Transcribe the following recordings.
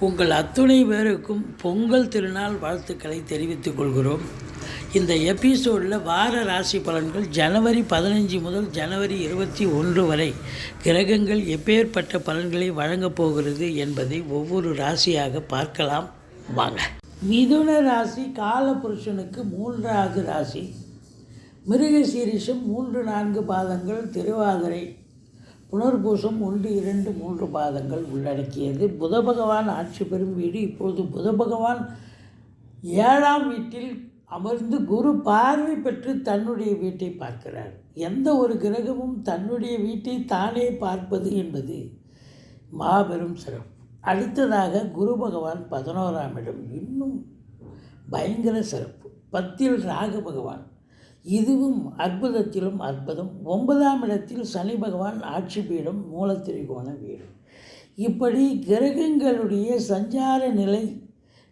உங்கள் அத்துணை பேருக்கும் பொங்கல் திருநாள் வாழ்த்துக்களை தெரிவித்துக் கொள்கிறோம். இந்த எபிசோடில் வார ராசி பலன்கள் ஜனவரி பதினஞ்சு முதல் ஜனவரி இருபத்தி ஒன்று வரை கிரகங்கள் எப்பேற்பட்ட பலன்களை வழங்கப் போகிறது என்பதை ஒவ்வொரு ராசியாக பார்க்கலாம். வாங்க. மிதுன ராசி காலபுருஷனுக்கு மூன்றாவது ராசி. மிருகசீரிஷம் மூன்று நான்கு பாதங்கள் திருவாதிரை புனர்பூசம் ஒன்று இரண்டு மூன்று பாதங்கள் உள்ளடக்கியது. புத பகவான் ஆட்சி பெறும் வீடு இப்போது புத பகவான் ஏழாம் வீட்டில் அமர்ந்து குரு பார்வை பெற்று தன்னுடைய வீட்டை பார்க்கிறார். எந்த ஒரு கிரகமும் தன்னுடைய வீட்டை தானே பார்ப்பது என்பது மாபெரும் சிறப்பு. அடுத்ததாக குரு பகவான் பதினோராம் இடம். இன்னும் பயங்கர சிறப்பு. பத்தில் ராக பகவான். இதுவும் அற்புதத்திலும் அற்புதம். ஒன்பதாம் இடத்தில் சனி பகவான் ஆட்சி பீடம் மூலத்திரிகோண வீடு இப்படி கிரகங்களுடைய சஞ்சார நிலை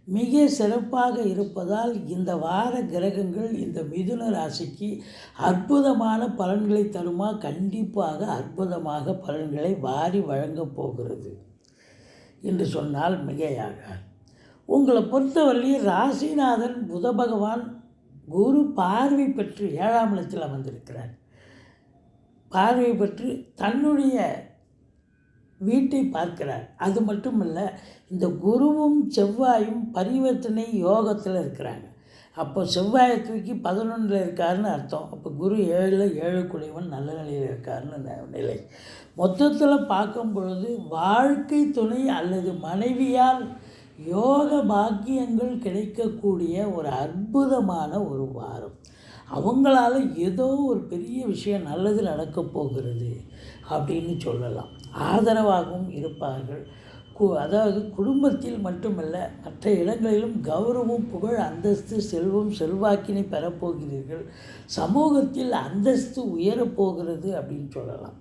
மிக சிறப்பாக இருப்பதால் இந்த வார கிரகங்கள் இந்த மிதுன ராசிக்கு அற்புதமான பலன்களை தருமா? கண்டிப்பாக அற்புதமாக பலன்களை வாரி வழங்கப் போகிறது என்று சொன்னால் மிகையாக உங்களை பொறுத்தவரையில் ராசிநாதன் புத பகவான் குரு பார்வை பெற்று ஏழாம் இடத்தில் அமர்ந்திருக்கிறார் பார்வை பெற்று தன்னுடைய வீட்டை பார்க்கிறார். அது மட்டுமல்ல இந்த குருவும் செவ்வாயும் பரிவர்த்தனை யோகத்தில் இருக்கிறாங்க. அப்போ செவ்வாயை தூக்கி பதினொன்றில் இருக்காருன்னு அர்த்தம். அப்போ குரு ஏழில் ஏழு குடைவன் நல்ல நிலையில் இருக்காருன்னு நிலை. மொத்தத்தில் பார்க்கும் பொழுது வாழ்க்கை துணை அல்லது மனைவியால் யோக பாக்கியங்கள் கிடைக்கக்கூடிய ஒரு அற்புதமான ஒரு வாரம். அவங்களால ஏதோ ஒரு பெரிய விஷயம் நல்லது நடக்கப் போகிறது அப்படின்னு சொல்லலாம். ஆதரவாகவும் இருப்பார்கள். கு அதாவது குடும்பத்தில் மட்டுமல்ல மற்ற இடங்களிலும் கௌரவம் புகழ் அந்தஸ்து செல்வம் செல்வாக்கினை பெறப்போகிறீர்கள். சமூகத்தில் அந்தஸ்து உயரப்போகிறது அப்படின்னு சொல்லலாம்.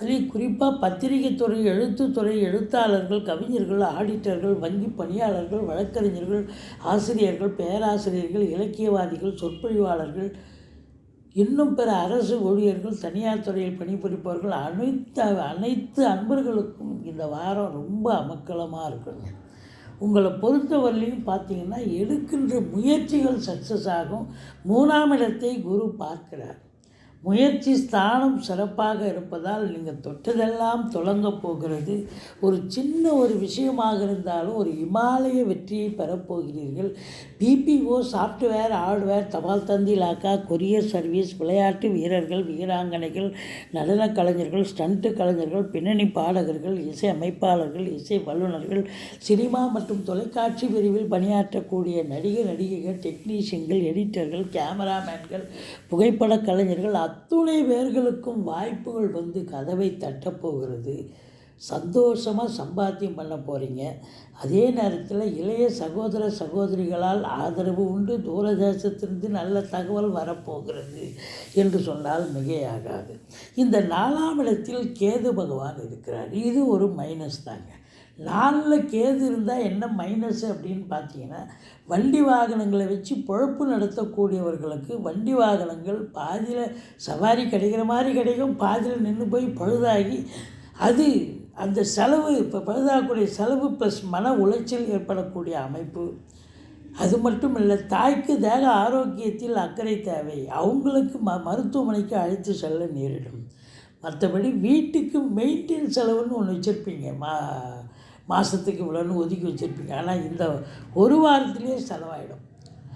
அதே குறிப்பாக பத்திரிகைத் துறை எழுத்துத்துறை எழுத்தாளர்கள் கவிஞர்கள் ஆடிட்டர்கள் வங்கி பணியாளர்கள் வழக்கறிஞர்கள் ஆசிரியர்கள் பேராசிரியர்கள் இலக்கியவாதிகள் சொற்பொழிவாளர்கள் இன்னும் பிற அரசு ஊழியர்கள் தனியார் துறையில் பணிபுரிப்பவர்கள் அனைத்து அனைத்து அன்பர்களுக்கும் இந்த வாரம் ரொம்ப அமக்கலமாக இருக்குங்க. உங்களை பொறுத்தவரையிலையும் பார்த்தீங்கன்னா எடுக்கின்ற முயற்சிகள் சக்ஸஸ் ஆகும். மூணாம் இடத்தை குரு பார்க்கிறார். முயற்சி ஸ்தானம் சிறப்பாக இருப்பதால் நீங்கள் தொட்டதெல்லாம் தொடங்கப் போகிறது. ஒரு சின்ன ஒரு விஷயமாக இருந்தாலும் ஒரு இமாலய வெற்றியை பெறப்போகிறீர்கள் பிபிஓ சாஃப்ட்வேர் ஹார்ட்வேர் தபால் தந்தி லாக்கா கொரியர் சர்வீஸ் விளையாட்டு வீரர்கள் வீராங்கனைகள் நடனக் கலைஞர்கள் ஸ்டண்ட்டு கலைஞர்கள் பின்னணி பாடகர்கள் இசை அமைப்பாளர்கள் இசை வல்லுநர்கள் சினிமா மற்றும் தொலைக்காட்சி பிரிவில் பணியாற்றக்கூடிய நடிகர் நடிகைகள் டெக்னீஷியன்கள் எடிட்டர்கள் கேமராமேன்கள் புகைப்படக் கலைஞர்கள் அத்துணை பேர்களுக்கும் வாய்ப்புகள் வந்து கதவை தட்டப்போகிறது சந்தோஷமாக சம்பாத்தியம் பண்ண போகிறீங்க அதே நேரத்தில் இளைய சகோதர சகோதரிகளால் ஆதரவு உண்டு. தூரதேசத்திலிருந்து நல்ல தகவல் வரப்போகிறது என்று சொன்னால் மிகையாகாது. இந்த நாலாம் இடத்தில் கேது பகவான் இருக்கிறார். இது ஒரு மைனஸ் தாங்க. நாலில் கேது இருந்தால் என்ன மைனஸ் அப்படின்னு பார்த்தீங்கன்னா வண்டி வாகனங்களை வச்சு பொழப்பு நடத்தக்கூடியவர்களுக்கு வண்டி வாகனங்கள் பாதியில் சவாரி கிடைக்கிற மாதிரி கிடைக்கும். பாதியில் நின்று போய் பழுதாகி அது அந்த செலவு இப்போ பழுதாகக்கூடிய செலவு ப்ளஸ் மன உளைச்சல் ஏற்படக்கூடிய அமைப்பு. அது மட்டும் இல்லை தாய்க்கு தேக ஆரோக்கியத்தில் அக்கறை தேவை. அவங்களுக்கு ம மருத்துவமனைக்கு அழைத்து செல்ல நேரிடும். மற்றபடி வீட்டுக்கு மெயின்டெயின் செலவுன்னு ஒன்று வச்சுருப்பீங்க. மா மாதத்துக்கு இவ்வளோன்னு ஒதுக்கி வச்சுருப்பீங்க. ஆனால் இந்த ஒரு வாரத்துலேயே செலவாயிடும்.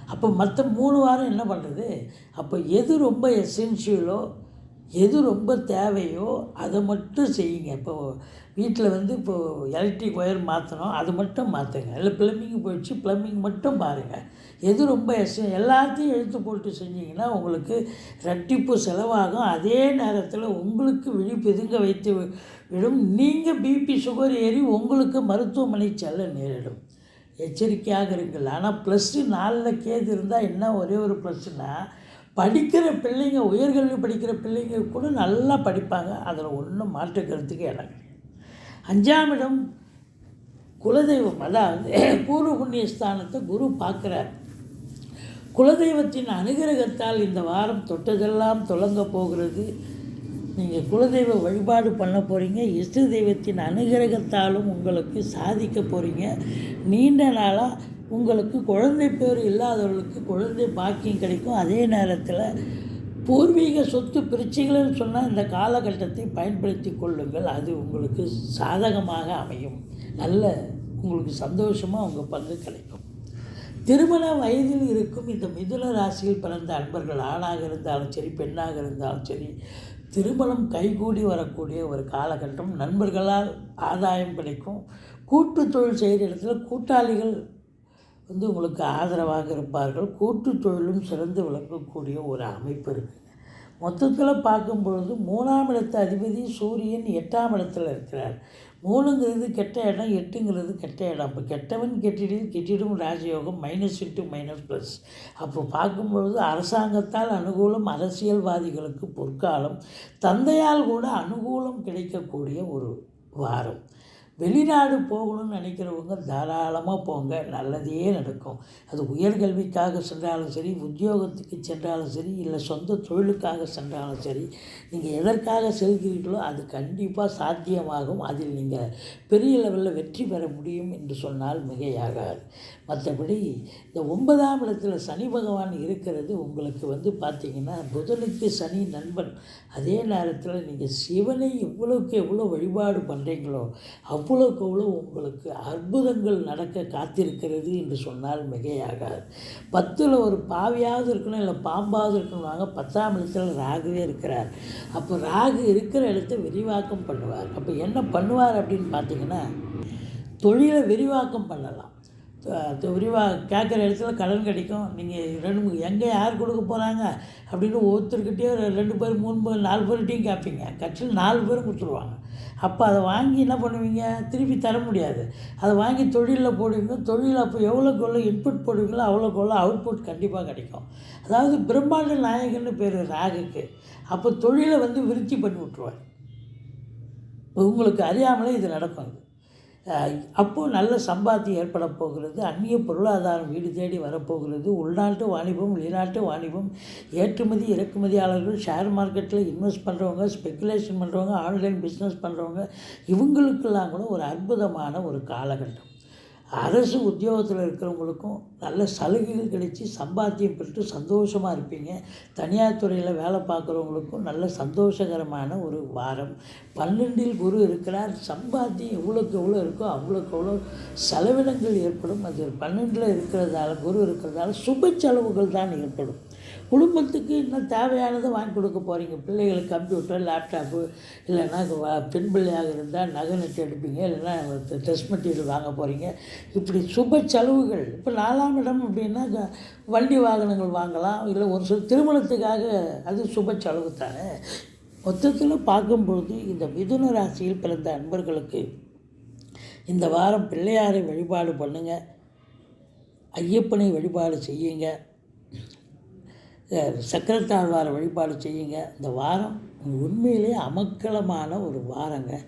அப்போ மற்ற மூணு வாரம் என்ன பண்ணுறது அப்போ எது ரொம்ப எசென்ஷியலோ எது ரொம்ப தேவையோ அதை மட்டும் செய்யுங்க. இப்போ வீட்டில் வந்து இப்போது எலக்ட்ரிக் ஒயர் மாற்றணும் அது மட்டும் மாற்றுங்க இல்லை ப்ளம்பிங் போயிடுச்சு ப்ளம்பிங் மட்டும் பாருங்கள் எது ரொம்ப எஸ் எல்லாத்தையும் எழுத்து போட்டு செஞ்சிங்கன்னா உங்களுக்கு ரெட்டிப்பு செலவாகும். அதே நேரத்தில் உங்களுக்கு விழிப்பு எதுங்க வைத்து விடும்? நீங்கள் பிபி சுகர் ஏறி உங்களுக்கு மருத்துவமனை செல்ல நேரிடும். எச்சரிக்கையாக இருங்கள். ஆனால் ப்ளஸ்ஸு நாலில் கேது இருந்தால் என்ன ஒரே ஒரு ப்ளஸ்ஸுன்னா படிக்கிற பிள்ளைங்க உயர்கல்வி படிக்கிற பிள்ளைங்க கூட நல்லா படிப்பாங்க. அதில் ஒன்றும் மாற்றுக்கிறதுக்கு இடம் அஞ்சாம் இடம் குலதெய்வம். அதாவது பூர்வ புண்ணிய ஸ்தானத்தை குரு பார்க்குறார். குலதெய்வத்தின் அனுகிரகத்தால் இந்த வாரம் தொட்டதெல்லாம் தொடங்க போகிறது. நீங்கள் குலதெய்வ வழிபாடு பண்ண போகிறீங்க இஷ்ட தெய்வத்தின் அனுகிரகத்தாலும் உங்களுக்கு சாதிக்க போகிறீங்க நீண்ட நாளாக உங்களுக்கு குழந்தை பேர் இல்லாதவர்களுக்கு குழந்தை பாக்கியம் கிடைக்கும். அதே நேரத்தில் பூர்வீக சொத்து பிரச்சனைகள்னு சொன்னால் இந்த காலகட்டத்தை பயன்படுத்தி கொள்ளுங்கள். அது உங்களுக்கு சாதகமாக அமையும். நல்ல உங்களுக்கு சந்தோஷமாக உங்கள் பங்கு கிடைக்கும். திருமண வயதில் இருக்கும் இந்த மிதுன ராசியில் பிறந்த அன்பர்கள் ஆணாக இருந்தாலும் சரி பெண்ணாக இருந்தாலும் சரி திருமணம் கைகூடி வரக்கூடிய ஒரு காலகட்டம். நண்பர்களால் ஆதாயம் கிடைக்கும். கூட்டு தொழில் செய்கிற இடத்துல கூட்டாளிகள் வந்து உங்களுக்கு ஆதரவாக இருப்பார்கள். கூட்டு தொழிலும் சிறந்து விளங்கக்கூடிய ஒரு அமைப்பு இருக்குது மொத்தத்தில் பார்க்கும் பொழுது மூணாம் இடத்து அதிபதி சூரியன் எட்டாம் இடத்தில் இருக்கிறார். மூணுங்கிறது கெட்ட இடம் எட்டுங்கிறது கெட்ட இடம். அப்போ கெட்டவன் கெட்டிடில் கெட்டிடும் ராஜயோகம் மைனஸ் இன்ட்டு மைனஸ் ப்ளஸ் அப்போ பார்க்கும்பொழுது அரசாங்கத்தால் அனுகூலம் அரசியல்வாதிகளுக்கு பொற்காலம் தந்தையால் கூட அனுகூலம் கிடைக்கக்கூடிய ஒரு வாரம். வெளிநாடு போகணும்னு நினைக்கிறவங்க தாராளமாக போங்க நல்லதே நடக்கும். அது உயர்கல்விக்காக சென்றாலும் சரி உத்தியோகத்துக்கு சென்றாலும் சரி இல்லை சொந்த தொழிலுக்காக சென்றாலும் சரி நீங்கள் எதற்காக செல்கிறீர்களோ அது கண்டிப்பாக சாத்தியமாகும். அதில் நீங்கள் பெரிய லெவலில் வெற்றி பெற முடியும் என்று சொன்னால் மிகையாகாது. மற்றபடி இந்த ஒன்பதாம் இடத்துல சனி பகவான் இருக்கிறது உங்களுக்கு வந்து பார்த்திங்கன்னா புதனுக்கு சனி நண்பன். அதே நேரத்தில் நீங்கள் சிவனை எவ்வளோக்கு எவ்வளோ வழிபாடு பண்ணுறீங்களோ அவ் அவ்வளோக்கு அவ்வளோ உங்களுக்கு அற்புதங்கள் நடக்க காத்திருக்கிறது என்று சொன்னால் மிகையாகாது. பத்தில் ஒரு பாவியாவது இருக்கணும் இல்லை பாம்பாவது இருக்கணும்னாங்க பத்தாம் இடத்துல ராகுவே இருக்கிறார். அப்போ ராகு இருக்கிற இடத்த விரிவாக்கம் பண்ணுவார். அப்போ என்ன பண்ணுவார் அப்படின்னு பார்த்தீங்கன்னா தொழிலை விரிவாக்கம் பண்ணலாம். விரிவாக கேட்குற இடத்துல கடன் கிடைக்கும். நீங்கள் ரெண்டு மூணு எங்கே யார் கொடுக்க போகிறாங்க அப்படின்னு ஒருத்தர்கிட்டயோ ரெ- ரெண்டு பேர் மூணு பேர் நாலு பேர்கிட்டையும் கேட்பீங்க கட்சியில் நாலு பேரும் கொடுத்துருவாங்க. அப்போ அதை வாங்கி என்ன பண்ணுவீங்க? திருப்பி தர முடியாது. அதை வாங்கி தொழிலில் போடுவீங்க. தொழில் அப்போ எவ்வளோக்கு எவ்வளோ இன்புட் போடுவீங்களோ அவ்வளோக்கு எவ்வளோ அவுட்புட் கண்டிப்பாக கிடைக்கும். அதாவது பிரம்மாண்ட நாயகன்னு பேர் ராகுக்கு. அப்போ தொழிலை வந்து விருத்தி பண்ணி விட்ருவார் உங்களுக்கு அறியாமலே இது நடக்கும் இது. அப்போது நல்ல சம்பாத்தியம் ஏற்பட போகிறது அந்நிய பொருளாதாரம் வீடு தேடி வரப்போகிறது உள்நாட்டு வாணிபம் வெளிநாட்டு வாணிபம் ஏற்றுமதி இறக்குமதியாளர்கள் ஷேர் மார்க்கெட்டில் இன்வெஸ்ட் பண்ணுறவங்க ஸ்பெக்குலேஷன் பண்ணுறவங்க ஆன்லைன் பிஸ்னஸ் பண்ணுறவங்க இவங்களுக்கெல்லாம் கூட ஒரு அற்புதமான ஒரு காலகட்டம். அரசு உத்தியோகத்தில் இருக்கிறவங்களுக்கும் நல்ல சலுகைகள் கிடைச்சி சம்பாத்தியம் பெற்று சந்தோஷமாக இருப்பீங்க. தனியார் துறையில் வேலை பார்க்குறவங்களுக்கும் நல்ல சந்தோஷகரமான ஒரு வாரம். பன்னெண்டில் குரு இருக்கிறார். சம்பாத்தியம் எவ்வளோக்கு எவ்வளோ இருக்கோ அவ்வளோக்கு எவ்வளோ செலவினங்கள் ஏற்படும். அது பன்னெண்டில் இருக்கிறதால குரு இருக்கிறதால சுப செலவுகள் தான் ஏற்படும். குடும்பத்துக்கு இன்னும் தேவையானதை வாங்கி கொடுக்க போகிறீங்க பிள்ளைகளுக்கு கம்ப்யூட்டர் லேப்டாப்பு இல்லைன்னா பெண் பிள்ளையாக இருந்தால் நகை நட்டு எடுப்பீங்க இல்லைன்னா ட்ரெஸ் மெட்டீரியல் வாங்க போகிறீங்க இப்படி சுப செலவுகள். இப்போ நாலாம் இடம் அப்படின்னா வண்டி வாகனங்கள் வாங்கலாம். இல்லை ஒரு சில திருமணத்துக்காக அது சுப செலவு தானே. மொத்தத்தில் பார்க்கும்பொழுது இந்த மிதுன ராசியில் பிறந்த அன்பர்களுக்கு இந்த வாரம் பிள்ளையாரை வழிபாடு பண்ணுங்கள் ஐயப்பனை வழிபாடு செய்யுங்க. சக்கரத்தாழ்வாரை வழிபாடு செய்யுங்க. இந்த வாரம் உண்மையிலேயே அமக்களமான ஒரு வாரங்க.